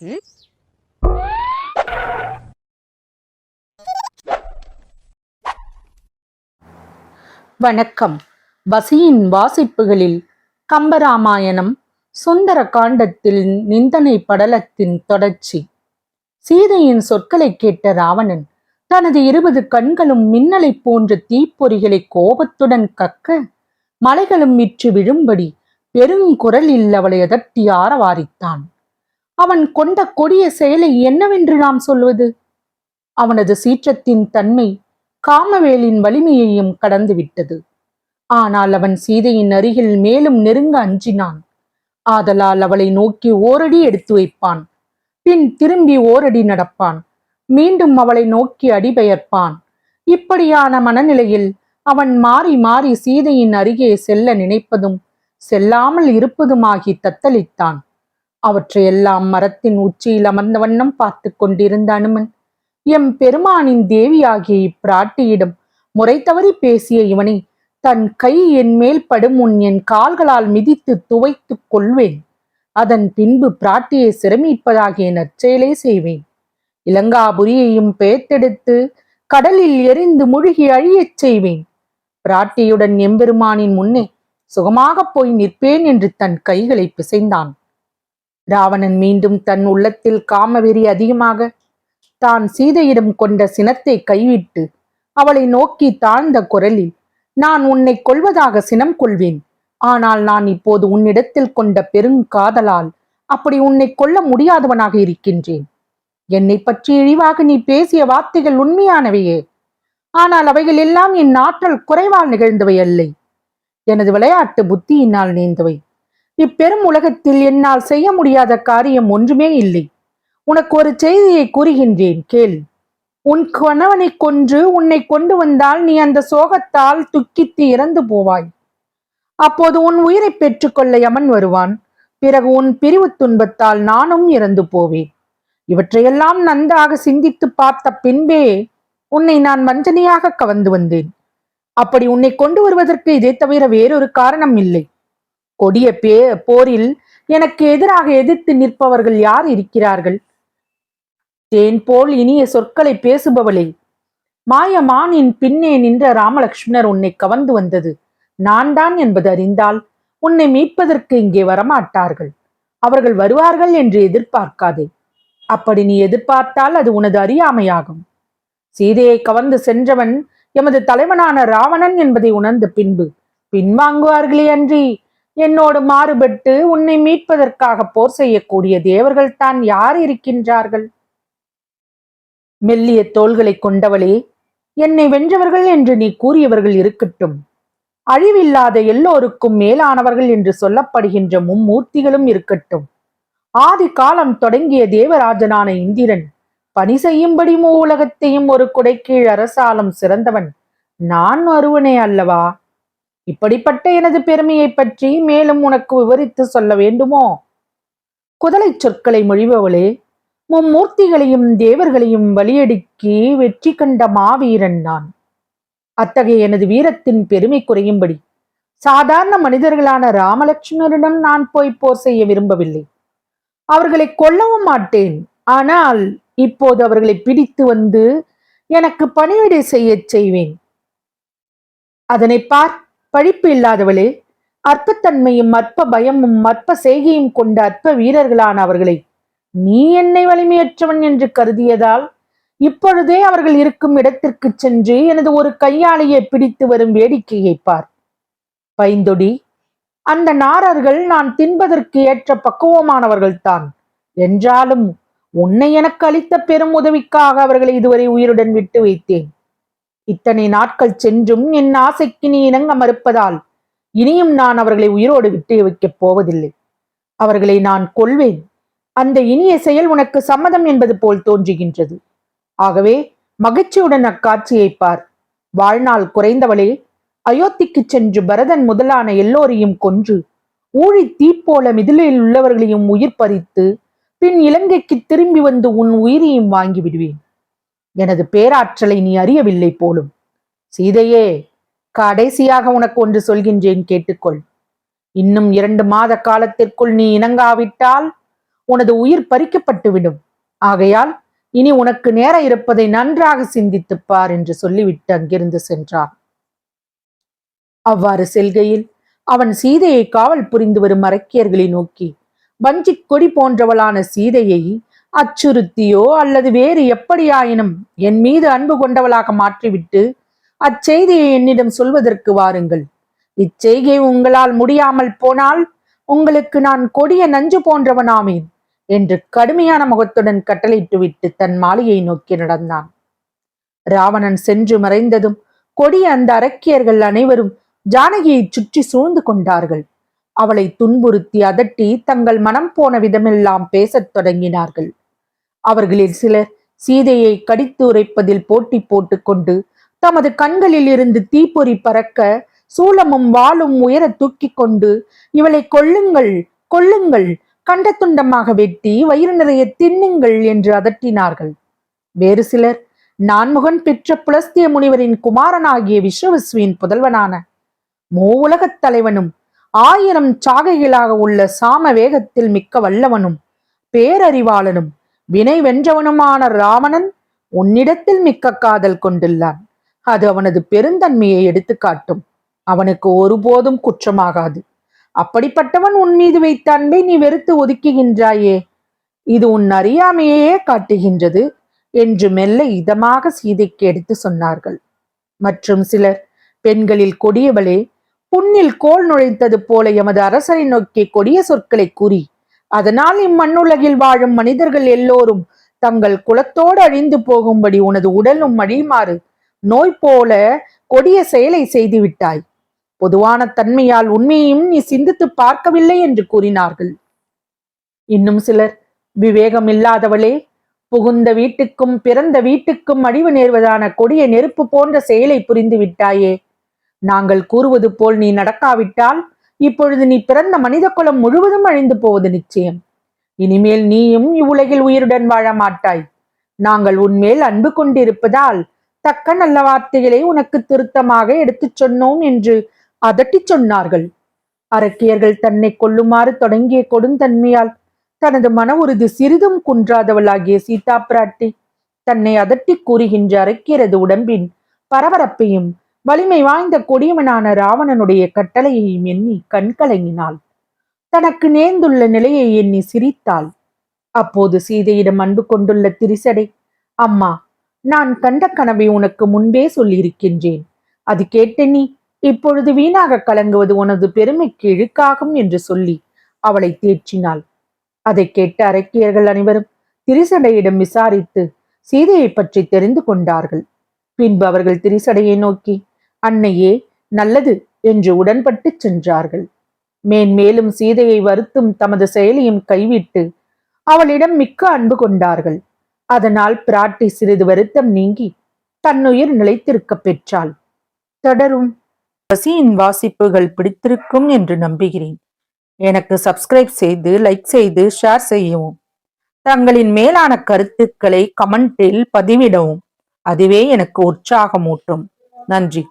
ம்? வணக்கம் வசியின் வாசிப்புகளில் கம்பராமாயணம் சுந்தர காண்டத்தில் நிந்தனை படலத்தின் தொடர்ச்சி சீதையின் சொற்களை கேட்ட ராவணன் தனது இருபது கண்களும் மின்னலைப் போன்ற தீப்பொறிகளை கோபத்துடன் கக்க மலைகளும் விற்று விழும்படி பெருங்குரலில் அவளை அதட்டி ஆரவாரித்தான் அவன் கொண்ட கொடிய செயலை என்னவென்று நாம் சொல்வது? அவனது சீற்றத்தின் தன்மை காமவேலின் வலிமையையும் கடந்துவிட்டது. ஆனால் அவன் சீதையின் அருகில் மேலும் நெருங்க அஞ்சினான். ஆதலால் அவளை நோக்கி ஓரடி எடுத்து வைப்பான். பின் திரும்பி ஓரடி நடப்பான். மீண்டும் அவளை நோக்கி அடிபெயர்ப்பான். இப்படியான மனநிலையில் அவன் மாறி மாறி சீதையின் அருகே செல்ல நினைப்பதும் செல்லாமல் இருப்பதுமாகி தத்தளித்தான். அவற்றையெல்லாம் மரத்தின் உச்சியில் அமர்ந்த வண்ணம் பார்த்து கொண்டிருந்த அனுமன் எம் பெருமானின் தேவியாகிய இப்பிராட்டியிடம் முறை தவறி பேசிய இவனை தன் கை என் மேல் படும் உன் என் கால்களால் மிதித்து துவைத்துக் கொள்வேன். அதன் பின்பு பிராட்டியை சிரமிப்பதாகிய நற்செயலே செய்வேன். இலங்காபுரியையும் பெயர்த்தெடுத்து கடலில் எரிந்து முழுகி அழியச் செய்வேன். பிராட்டியுடன் எம்பெருமானின் முன்னே சுகமாகப் போய் நிற்பேன் என்று தன் கைகளை பிசைந்தான். ராவணன் மீண்டும் தன் உள்ளத்தில் காமவெறி அதிகமாக தான் சீதையிடம் கொண்ட சினத்தை கைவிட்டு அவளை நோக்கி தாழ்ந்த குரலில் நான் உன்னை கொல்வதாக சினம் கொள்வேன். ஆனால் நான் இப்போது உன்னிடத்தில் கொண்ட பெருங்காதலால் அப்படி உன்னை கொல்ல முடியாதவனாக இருக்கின்றேன். என்னை பற்றி இழிவாக நீ பேசிய வார்த்தைகள் உண்மையானவையே. ஆனால் அவைகள் எல்லாம் என் ஆற்றல் குறைவால் நிகழ்ந்தவை அல்ல. எனது விளையாட்டு புத்தியினால் நேர்ந்தவை இப்பெரும் உலகத்தில் என்னால் செய்ய முடியாத காரியம் ஒன்றுமே இல்லை. உனக்கு ஒரு செய்தியை கூறுகின்றேன் கேள். உன் கணவனை கொன்று உன்னை கொண்டு வந்தால் நீ அந்த சோகத்தால் துக்கித்து இறந்து போவாய். அப்போது உன் உயிரை பெற்றுக்கொள்ள யமன் வருவான். பிறகு உன் பிரிவு துன்பத்தால் நானும் இறந்து போவேன். இவற்றையெல்லாம் நன்றாக சிந்தித்து பார்த்த பின்பே உன்னை நான் வஞ்சனையாக கவர்ந்து வந்தேன். அப்படி உன்னை கொண்டு வருவதற்கு இதை தவிர வேறொரு காரணம் இல்லை. கொடிய பே போரில் எனக்கு எதிராக எதிர்த்து நிற்பவர்கள் யார் இருக்கிறார்கள்? தேன் போல் இனிய சொற்களை பேசுபவளே. மாயமானின் பின்னே நின்ற ராமலக்ஷ்மணர் உன்னை கவர்ந்து வந்தது. நான் தான் என்பது அறிந்தால் உன்னை மீட்பதற்கு இங்கே வரமாட்டார்கள். அவர்கள் வருவார்கள் என்று எதிர்பார்க்காதே. அப்படி நீ எதிர்பார்த்தால் அது உனது அறியாமையாகும். சீதையை கவர்ந்து சென்றவன் எமது தலைவனான ராவணன் என்பதை உணர்ந்த பின்பு பின்வாங்குவார்களே அன்றி. என்னோடு மாறுபட்டு உன்னை மீட்பதற்காக போர் செய்யக்கூடிய தேவர்கள் தான் யார் இருக்கின்றார்கள்? மெல்லிய தோள்களை கொண்டவளே என்னை வென்றவர்கள் என்று நீ கூறியவர்கள் இருக்கட்டும். அழிவில்லாத எல்லோருக்கும் மேலானவர்கள் என்று சொல்லப்படுகின்ற மும்மூர்த்திகளும் இருக்கட்டும். ஆதி காலம் தொடங்கிய தேவராஜனான இந்திரன் பணி செய்யும்படி மூ உலகத்தையும் ஒரு குடைக்கீழ் அரசாலும் சிறந்தவன். நான் ஒருவனே அல்லவா? இப்படிப்பட்ட எனது பெருமையை பற்றி மேலும் உனக்கு விவரித்து சொல்ல வேண்டுமோ? குதலை சொற்களை மொழிபவளே மும்மூர்த்திகளையும் தேவர்களையும் வழியடுக்கி வெற்றி கண்ட மாவீரன் நான். அத்தகைய எனது வீரத்தின் பெருமை குறையும்படி சாதாரண மனிதர்களான ராமலட்சுமணரிடம் நான் போய் போர் செய்ய விரும்பவில்லை. அவர்களை கொல்லவும் மாட்டேன். ஆனால் இப்போது அவர்களை பிடித்து வந்து எனக்கு பணிவிடை செய்யச் செய்வேன். அதனை பார் பழிப்பு இல்லாதவளே அற்பத்தன்மையும் அற்ப பயமும் அற்ப செய்கையும் கொண்ட அற்ப வீரர்களான அவர்களை நீ என்னை வலிமையற்றவன் என்று கருதியதால் இப்பொழுதே அவர்கள் இருக்கும் இடத்திற்கு சென்று எனது ஒரு கையாளையை பிடித்து வரும் வேடிக்கையை பார். பைந்தொடி அந்த நாரர்கள் நான் தின்பதற்கு ஏற்ற பக்குவமானவர்கள்தான். என்றாலும் உன்னை எனக்கு அளித்த பெரும் உதவிக்காக அவர்களை இதுவரை உயிருடன் விட்டு வைத்தேன். இத்தனை நாட்கள் சென்றும் என் ஆசைக்கு நீ இணங்க மறுப்பதால் இனியும் நான் அவர்களை உயிரோடு விட்டு வைக்கப் போவதில்லை. அவர்களை நான் கொள்வேன் அந்த இனிய செயல் உனக்கு சம்மதம் என்பது போல் தோன்றுகின்றது. ஆகவே மகிழ்ச்சியுடன் அக்காட்சியை பார். வாழ்நாள் குறைந்தவளே அயோத்திக்கு சென்று பரதன் முதலான எல்லோரையும் கொன்று ஊழி தீப்போல மிதிலில் உள்ளவர்களையும் உயிர் பறித்து பின் இலங்கைக்கு திரும்பி வந்து உன் உயிரையும் வாங்கி விடுவேன். எனது பேராற்றலை நீ அறியவில்லை போலும். சீதையே கடைசியாக உனக்கு ஒன்று சொல்கின்றேன் கேட்டுக்கொள். இன்னும் இரண்டு மாத காலத்திற்குள் நீ இணங்காவிட்டால் உனது உயிர் பறிக்கப்பட்டுவிடும். ஆகையால் இனி உனக்கு நேரம் இருப்பதை நன்றாக சிந்தித்துப் பார் என்று சொல்லிவிட்டு அங்கிருந்து சென்றான். அவ்வாறு செல்கையில் அவன் சீதையை காவல் புரிந்து வரும் அரக்கியர்களை நோக்கி வஞ்சிக் கொடி போன்றவளான சீதையை அச்சுறுத்தியோ அல்லது வேறு எப்படியாயினும் என் மீது அன்பு கொண்டவளாக மாற்றிவிட்டு அச்செய்தியை என்னிடம் சொல்வதற்கு வாருங்கள். இச்செய்கை உங்களால் முடியாமல் போனால் உங்களுக்கு நான் கொடிய நஞ்சு போன்றவனாமேன் என்று கடுமையான முகத்துடன் கட்டளையிட்டுவிட்டு தன் மாளிகையை நோக்கி நடந்தான். ராவணன் சென்று மறைந்ததும் கொடிய அந்த அரக்கியர்கள் அனைவரும் ஜானகியை சுற்றி சூழ்ந்து கொண்டார்கள். அவளை துன்புறுத்தி அதட்டி தங்கள் மனம் போன விதமெல்லாம் பேசத் தொடங்கினார்கள். அவர்களில் சிலர் சீதையை கடித்து உரைப்பதில் போட்டி போட்டுக்கொண்டு தமது கண்களில் இருந்து தீப்பொறி பறக்க சூலமும் வாளும் உயர தூக்கி கொண்டு இவளை கொல்லுங்கள் கொல்லுங்கள் கண்ட துண்டமாக வெட்டி வயிறு நிறைய தின்னுங்கள் என்று அதட்டினார்கள். வேறு சிலர் நான்முகன் பெற்ற புலஸ்திய முனிவரின் குமாரனாகிய விஸ்வவிஸ்வியின் புதல்வனான மூவுலகத் தலைவனும் ஆயிரம் சாகைகளாக உள்ள சாம வேகத்தில் மிக்க வல்லவனும் பேரறிவாளனும் வினை வென்றவனுமான ராவணன் உன்னிடத்தில் மிக்க காதல் கொண்டுள்ளான். அது அவனது பெருந்தன்மையை எடுத்துக்காட்டும் அவனுக்கு ஒருபோதும் குற்றமாகாது. அப்படிப்பட்டவன் உன் மீது வைத்த அன்பை நீ வெறுத்து ஒதுக்குகின்றாயே இது உன் அறியாமையே காட்டுகின்றது என்று மெல்ல இதமாக சீதைக்கு எடுத்து சொன்னார்கள். மற்றும் சிலர் பெண்களில் கொடியவளே புண்ணில் கோல் நுழைத்தது போல எமது அரசரை நோக்கி கொடிய சொற்களை கூறி அதனால் இம்மண்ணுலகில் வாழும் மனிதர்கள் எல்லோரும் தங்கள் குலத்தோடு அழிந்து போகும்படி உனது உடலும் அழியுமாறு நோய் போல கொடிய செயலை செய்து விட்டாய். பொதுவான தன்மையால் உண்மையையும் நீ சிந்தித்து பார்க்கவில்லை என்று கூறினார்கள். இன்னும் சிலர் விவேகம் இல்லாதவளே புகுந்த வீட்டுக்கும் பிறந்த வீட்டுக்கும் அழிவு நேர்வதான கொடிய நெருப்பு போன்ற செயலை புரிந்து விட்டாயே நாங்கள் கூறுவது போல் நீ நடக்காவிட்டால் இப்பொழுது நீ பிறந்த மனித குலம் முழுவதும் அழிந்து போவது நிச்சயம். இனிமேல் நீயும் இவ்வுலகில் உயிருடன் வாழ மாட்டாய். நாங்கள் உன்மேல் அன்பு கொண்டிருப்பதால் தக்க நல்ல வார்த்தைகளை உனக்கு திருத்தமாக எடுத்துச் சொன்னோம் என்று அதட்டிச் சொன்னார்கள். அரக்கியர்கள் தன்னை கொல்லுமாறு தொடங்கிய கொடுந்தன்மையால் தனது மன உறுதி சிறிதும் குன்றாதவளாகிய சீதா பிராட்டி தன்னை அதட்டி கூறுகின்ற அரக்கியரது உடம்பின் பரபரப்பையும் வலிமை வாய்ந்த கொடியவனான ராவணனுடைய கட்டளையையும் எண்ணி கண்கலங்கினாள் தனக்கு நேர்ந்துள்ள நிலையை எண்ணி சிரித்தாள். அப்போது சீதையிடம் அன்பு கொண்டுள்ள திரிசடை அம்மா நான் கண்ட கனவை உனக்கு முன்பே சொல்லியிருக்கின்றேன். அது கேட்ட நீ இப்பொழுது வீணாக கலங்குவது உனது பெருமைக்கு இழுக்காகும் என்று சொல்லி அவளை தேற்றினாள். அதை கேட்ட அரக்கியர்கள் அனைவரும் திரிசடையிடம் விசாரித்து சீதையை பற்றி தெரிந்து கொண்டார்கள். பின்பு அவர்கள் திரிசடையை நோக்கி அன்னையே நல்லது என்று உடன்பட்டு சென்றார்கள். மேன்மேலும் சீதையை வருத்தும் தமது செயலியும் கைவிட்டு அவளிடம் மிக்க அன்பு கொண்டார்கள். அதனால் பிராட்டி சிறிது வருத்தம் நீங்கி தன்னுயிர் நிலைத்திருக்க பெற்றாள். தொடரும். பசியின் வாசிப்புகள் பிடித்திருக்கும் என்று நம்புகிறேன். எனக்கு சப்ஸ்கிரைப் செய்து லைக் செய்து ஷேர் செய்யவும். தங்களின் மேலான கருத்துக்களை கமெண்டில் பதிவிடவும். அதுவே எனக்கு உற்சாகமூட்டும். நன்றி.